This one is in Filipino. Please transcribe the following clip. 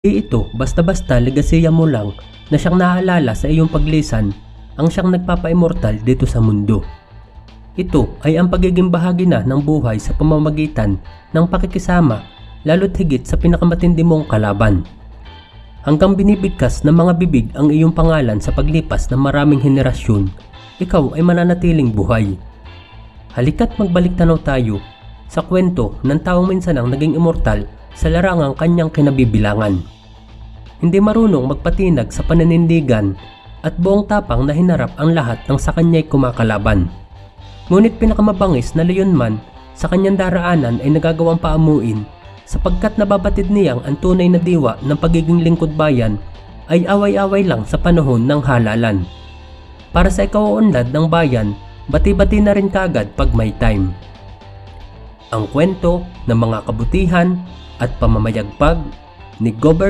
Di ito basta-basta legasiya mo lang na siyang naaalala sa iyong paglisan ang siyang nagpapa-immortal dito sa mundo. Ito ay ang pagiging bahagi na ng buhay sa pamamagitan ng pakikisama lalo't higit sa pinakamatindi mong kalaban. Hanggang binibigkas ng mga bibig ang iyong pangalan sa paglipas ng maraming henerasyon, ikaw ay mananatiling buhay. Halika't magbalik tanaw tayo sa kwento ng taong minsan ang naging immortal sa larangang kanyang kinabibilangan. Hindi marunong magpatinag sa pananindigan at buong tapang na hinarap ang lahat ng sa kanya'y kumakalaban. Ngunit pinakamabangis na leyon man sa kanyang daraanan ay nagagawang paamuin sapagkat nababatid niyang ang tunay na diwa ng pagiging lingkod bayan ay away-away lang sa panahon ng halalan. Para sa ikaunlad ng bayan, bati-bati na rin kagad pag may time. Ang kwento ng mga kabutihan at pamamayagpag ni Governor